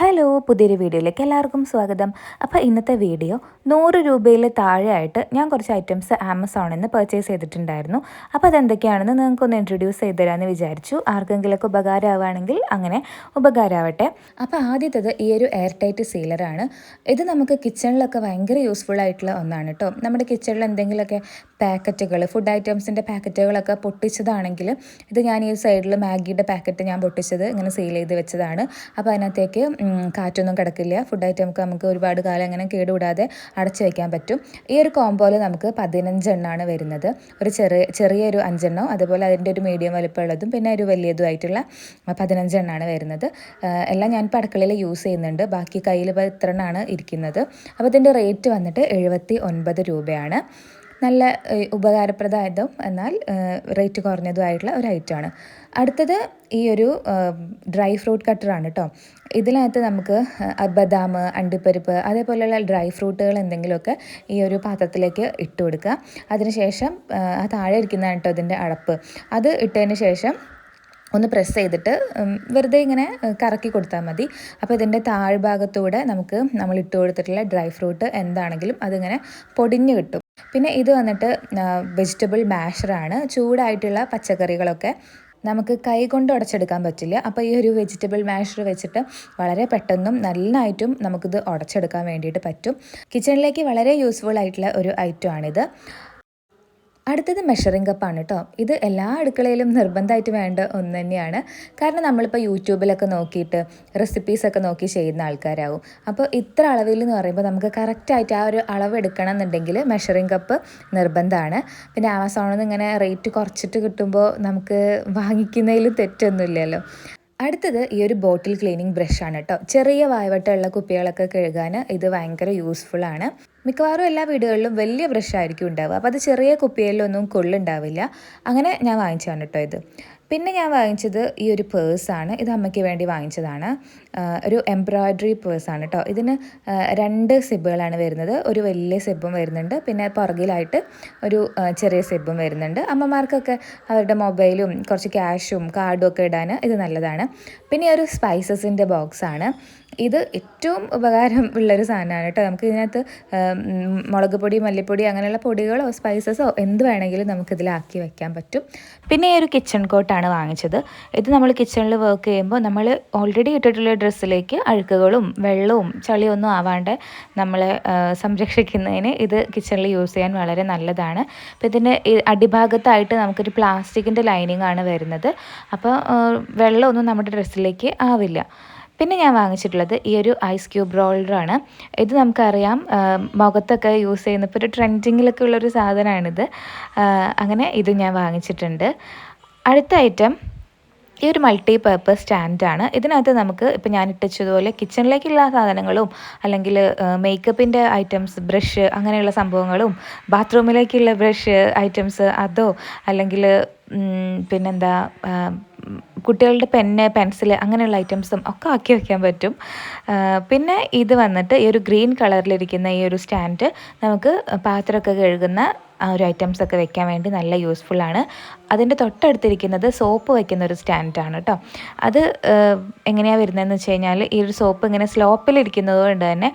Hello പുതിയൊരു വീഡിയോയിലേക്ക് എല്ലാവർക്കും സ്വാഗതം. അപ്പോൾ ഇന്നത്തെ വീഡിയോ നൂറ് രൂപയിൽ താഴെയായിട്ട് ഞാൻ കുറച്ച് ഐറ്റംസ് ആമസോണിൽ നിന്ന് പർച്ചേസ് ചെയ്തിട്ടുണ്ടായിരുന്നു. അപ്പോൾ അതെന്തൊക്കെയാണെന്ന് നിങ്ങൾക്കൊന്ന് ഇൻട്രൊഡ്യൂസ് ചെയ്ത് തരാമെന്ന് വിചാരിച്ചു. ആർക്കെങ്കിലുമൊക്കെ ഉപകാരമാവുകയാണെങ്കിൽ അങ്ങനെ ഉപകാരമാവട്ടെ. അപ്പോൾ ആദ്യത്തത് ഈ ഒരു എയർ ടൈറ്റ് സീലറാണ് ഇത് നമുക്ക് കിച്ചണിലൊക്കെ ഭയങ്കര യൂസ്ഫുൾ ആയിട്ടുള്ള ഒന്നാണ് കേട്ടോ നമ്മുടെ കിച്ചണിൽ എന്തെങ്കിലുമൊക്കെ പാക്കറ്റുകൾ ഫുഡ് ഐറ്റംസിന്റെ പാക്കറ്റുകളൊക്കെ പൊട്ടിച്ചതാണെങ്കിൽ ഇത് ഞാൻ ഈ സൈഡിൽ മാഗിയുടെ പാക്കറ്റ് ഞാൻ പൊട്ടിച്ചത് ഇങ്ങനെ സീൽ ചെയ്ത് വെച്ചതാണ്. അപ്പോൾ അതിനകത്തേക്ക് കാറ്റൊന്നും കിടക്കില്ല. ഫുഡ് ഐറ്റം നമുക്ക് ഒരുപാട് കാലം അങ്ങനെ കേടുകൂടാതെ അടച്ചു വയ്ക്കാൻ പറ്റും. ഈ ഒരു കോമ്പോയിൽ നമുക്ക് പതിനഞ്ചെണ്ണമാണ് വരുന്നത്. ഒരു ചെറിയ ചെറിയൊരു അഞ്ചെണ്ണം അതുപോലെ അതിന്റെ ഒരു മീഡിയം വലുപ്പമുള്ളതും പിന്നെ ഒരു വലിയതുമായിട്ടുള്ള പതിനഞ്ചെണ്ണമാണ് വരുന്നത്. എല്ലാം ഞാൻ അടുക്കളയിൽ യൂസ് ചെയ്യുന്നുണ്ട്. ബാക്കി കയ്യിൽ ഇപ്പോൾ ഇത്ര എണ്ണമാണ് ഇരിക്കുന്നത്. അപ്പോൾ ഇതിന്റെ റേറ്റ് വന്നിട്ട് എഴുപത്തി ഒൻപത് രൂപയാണ്. നല്ല ഉപകാരപ്രദമായതും എന്നാൽ റേറ്റ് കുറഞ്ഞതുമായിട്ടുള്ള ഒരു ഐറ്റമാണ് അടുത്തത് ഈ ഒരു ഡ്രൈ ഫ്രൂട്ട് കട്ടറാണ് കേട്ടോ ഇതിനകത്ത് നമുക്ക് ബദാം അണ്ടിപ്പരിപ്പ് അതേപോലെയുള്ള ഡ്രൈ ഫ്രൂട്ടുകൾ എന്തെങ്കിലുമൊക്കെ ഈ ഒരു പാത്രത്തിലേക്ക് ഇട്ട് കൊടുക്കുക. അതിനുശേഷം ആ താഴെ ഇരിക്കുന്നതാണ് കേട്ടോ ഇതിന്റെ അടപ്പ്. അത് ഇട്ടതിന് ശേഷം ഒന്ന് പ്രസ് ചെയ്തിട്ട് വെറുതെ ഇങ്ങനെ കറക്കി കൊടുത്താൽ മതി. അപ്പോൾ ഇതിന്റെ താഴ്ഭാഗത്തൂടെ നമുക്ക് നമ്മൾ ഇട്ട് കൊടുത്തിട്ടുള്ള ഡ്രൈ ഫ്രൂട്ട് എന്താണെങ്കിലും അതിങ്ങനെ പൊടിഞ്ഞ് കിട്ടും. പിന്നെ ഇത് വന്നിട്ട് വെജിറ്റബിൾ മാഷറാണ് ചൂടായിട്ടുള്ള പച്ചക്കറികളൊക്കെ നമുക്ക് കൈ കൊണ്ട് ഉടച്ചെടുക്കാൻ പറ്റില്ല. അപ്പോൾ ഈ ഒരു വെജിറ്റബിൾ മാഷർ വെച്ചിട്ട് വളരെ പെട്ടെന്നും നന്നായിട്ടും നമുക്കിത് ഉടച്ചെടുക്കാൻ വേണ്ടിയിട്ട് പറ്റും. കിച്ചണിലേക്ക് വളരെ യൂസ്ഫുൾ ആയിട്ടുള്ള ഒരു ഐറ്റമാണിത് അടുത്തത് മെഷറിംഗ് കപ്പാണ് കേട്ടോ ഇത് എല്ലാ അടുക്കളയിലും നിർബന്ധമായിട്ട് വേണ്ട ഒന്ന് തന്നെയാണ്. കാരണം നമ്മളിപ്പോൾ യൂട്യൂബിലൊക്കെ നോക്കിയിട്ട് റെസിപ്പീസൊക്കെ നോക്കി ചെയ്യുന്ന ആൾക്കാരാവും. അപ്പോൾ ഇത്ര അളവിൽ എന്ന് പറയുമ്പോൾ നമുക്ക് കറക്റ്റായിട്ട് ആ ഒരു അളവ് എടുക്കണം എന്നുണ്ടെങ്കിൽ മെഷറിംഗ് കപ്പ് നിർബന്ധമാണ്. പിന്നെ ആമസോണിൽ നിന്ന് ഇങ്ങനെ റേറ്റ് കുറച്ചിട്ട് കിട്ടുമ്പോൾ നമുക്ക് വാങ്ങിക്കുന്നതിൽ തെറ്റൊന്നുമില്ലല്ലോ. അടുത്തത് ഈ ഒരു ബോട്ടിൽ ക്ലീനിങ് ബ്രഷാണ് കേട്ടോ ചെറിയ വായവട്ടമുള്ള കുപ്പികളൊക്കെ കഴുകാൻ ഇത് ഭയങ്കര യൂസ്ഫുൾ ആണ്. മിക്കവാറും എല്ലാ വീടുകളിലും വലിയ ബ്രഷ് ആയിരിക്കും ഉണ്ടാവുക. അപ്പോൾ അത് ചെറിയ കുപ്പികളിലൊന്നും കൊള്ളുണ്ടാവില്ല. അങ്ങനെ ഞാൻ വാങ്ങിച്ചതാണ് കേട്ടോ ഇത്. പിന്നെ ഞാൻ വാങ്ങിച്ചത് ഈ ഒരു പേഴ്സാണ് ഇത് അമ്മയ്ക്ക് വേണ്ടി വാങ്ങിച്ചതാണ്. ഒരു എംബ്രോയ്ഡറി പേഴ്സാണ് കേട്ടോ. ഇതിന് രണ്ട് സിബുകളാണ് വരുന്നത്. ഒരു വലിയ സിബും വരുന്നുണ്ട്. പിന്നെ പുറകിലായിട്ട് ഒരു ചെറിയ സിബും വരുന്നുണ്ട്. അമ്മമാർക്കൊക്കെ അവരുടെ മൊബൈലും കുറച്ച് ക്യാഷും കാർഡും ഒക്കെ ഇടാൻ ഇത് നല്ലതാണ്. പിന്നെ ഒരു സ്പൈസസിന്റെ ബോക്സാണ് ഇത് ഏറ്റവും ഉപകാരം ഉള്ളൊരു സാധനമാണ് കേട്ടോ. നമുക്ക് ഇതിനകത്ത് മുളക് പൊടി മല്ലിപ്പൊടി അങ്ങനെയുള്ള പൊടികളോ സ്പൈസസോ എന്ത് വേണമെങ്കിലും നമുക്കിതിലാക്കി വെക്കാൻ പറ്റും. പിന്നെ ഈ ഒരു കിച്ചൺ കോട്ടാണ് വാങ്ങിച്ചത്. ഇത് നമ്മൾ കിച്ചണിൽ വർക്ക് ചെയ്യുമ്പോൾ നമ്മൾ ഓൾറെഡി ഇട്ടിട്ടുള്ള ഡ്രസ്സിലേക്ക് അഴുക്കുകളും വെള്ളവും ചളിയൊന്നും ആവാണ്ട് നമ്മളെ സംരക്ഷിക്കുന്നതിന് ഇത് കിച്ചണിൽ യൂസ് ചെയ്യാൻ വളരെ നല്ലതാണ്. അപ്പോൾ ഇതിന്റെ അടിഭാഗത്തായിട്ട് നമുക്കൊരു പ്ലാസ്റ്റിക്കിന്റെ ലൈനിങ് ആണ് വരുന്നത്. അപ്പോൾ വെള്ളമൊന്നും നമ്മുടെ ഡ്രസ്സിലേക്ക് ആവില്ല. പിന്നെ ഞാൻ വാങ്ങിച്ചിട്ടുള്ളത് ഈ ഒരു ഐസ് ക്യൂബ് റോളറാണ് ഇത് നമുക്കറിയാം മുഖത്തൊക്കെ യൂസ് ചെയ്യുന്ന ഇപ്പോൾ ഒരു ട്രെൻഡിങ്ങിലൊക്കെ ഉള്ളൊരു സാധനമാണിത് അങ്ങനെ ഇത് ഞാൻ വാങ്ങിച്ചിട്ടുണ്ട്. അടുത്ത ഐറ്റം ഈ ഒരു മൾട്ടി പർപ്പസ് സ്റ്റാൻഡാണ് ഇതിനകത്ത് നമുക്ക് ഇപ്പോൾ ഞാൻ ഇട്ടതുപോലെ കിച്ചണിലേക്കുള്ള സാധനങ്ങളും അല്ലെങ്കിൽ മേക്കപ്പിന്റെ ഐറ്റംസ് ബ്രഷ് അങ്ങനെയുള്ള സംഭവങ്ങളും ബാത്റൂമിലേക്കുള്ള ബ്രഷ് ഐറ്റംസ് അതോ അല്ലെങ്കിൽ പിന്നെന്താ കുട്ടികളുടെ പെന്ന് പെൻസിൽ അങ്ങനെയുള്ള ഐറ്റംസും ഒക്കെ ആക്കി വയ്ക്കാൻ പറ്റും. പിന്നെ ഇത് വന്നിട്ട് ഈ ഒരു ഗ്രീൻ കളറിലിരിക്കുന്ന ഈ ഒരു സ്റ്റാൻഡ് നമുക്ക് പാത്രമൊക്കെ കഴുകുന്ന ഒരു ഐറ്റംസ് ഒക്കെ വെക്കാൻ വേണ്ടി നല്ല യൂസ്ഫുൾ ആണ്. അതിന്റെ തൊട്ടടുത്തിരിക്കുന്നത് സോപ്പ് വെക്കുന്ന ഒരു സ്റ്റാൻഡാണ് കേട്ടോ അത് എങ്ങനെയാണ് വരുന്നതെന്ന് വെച്ച് കഴിഞ്ഞാൽ ഈ ഒരു സോപ്പ് ഇങ്ങനെ സ്ലോപ്പിലിരിക്കുന്നത് കൊണ്ട് തന്നെ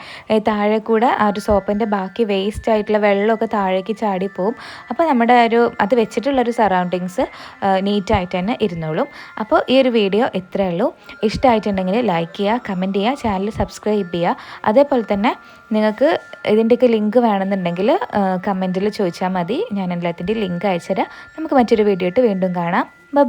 താഴെ കൂടെ ആ ഒരു സോപ്പിന്റെ ബാക്കി വേസ്റ്റ് ആയിട്ടുള്ള വെള്ളമൊക്കെ താഴേക്ക് ചാടിപ്പോവും അപ്പോൾ നമ്മുടെ ഒരു അത് വെച്ചിട്ടുള്ള ഒരു സറൗണ്ടിങ്സ് നീറ്റായിട്ട് തന്നെ ഇരുന്നോളും. അപ്പോൾ ഈ ഒരു വീഡിയോ ഇത്രയേ ഉള്ളൂ. ഇഷ്ടമായിട്ടുണ്ടെങ്കിൽ ലൈക്ക് ചെയ്യുക കമന്റ് ചെയ്യുക ചാനൽ സബ്സ്ക്രൈബ് ചെയ്യുക. അതേപോലെ തന്നെ നിങ്ങൾക്ക് ഇതിന്റെയൊക്കെ ലിങ്ക് വേണമെന്നുണ്ടെങ്കിൽ കമന്റിൽ ചോദിച്ചാൽ മതി. ഞാൻ എല്ലാത്തിന്റെയും ലിങ്ക് അയച്ചുതരാം. നമുക്ക് മറ്റൊരു വീഡിയോ ഇട്ട് വീണ്ടും കാണാം. ബൈ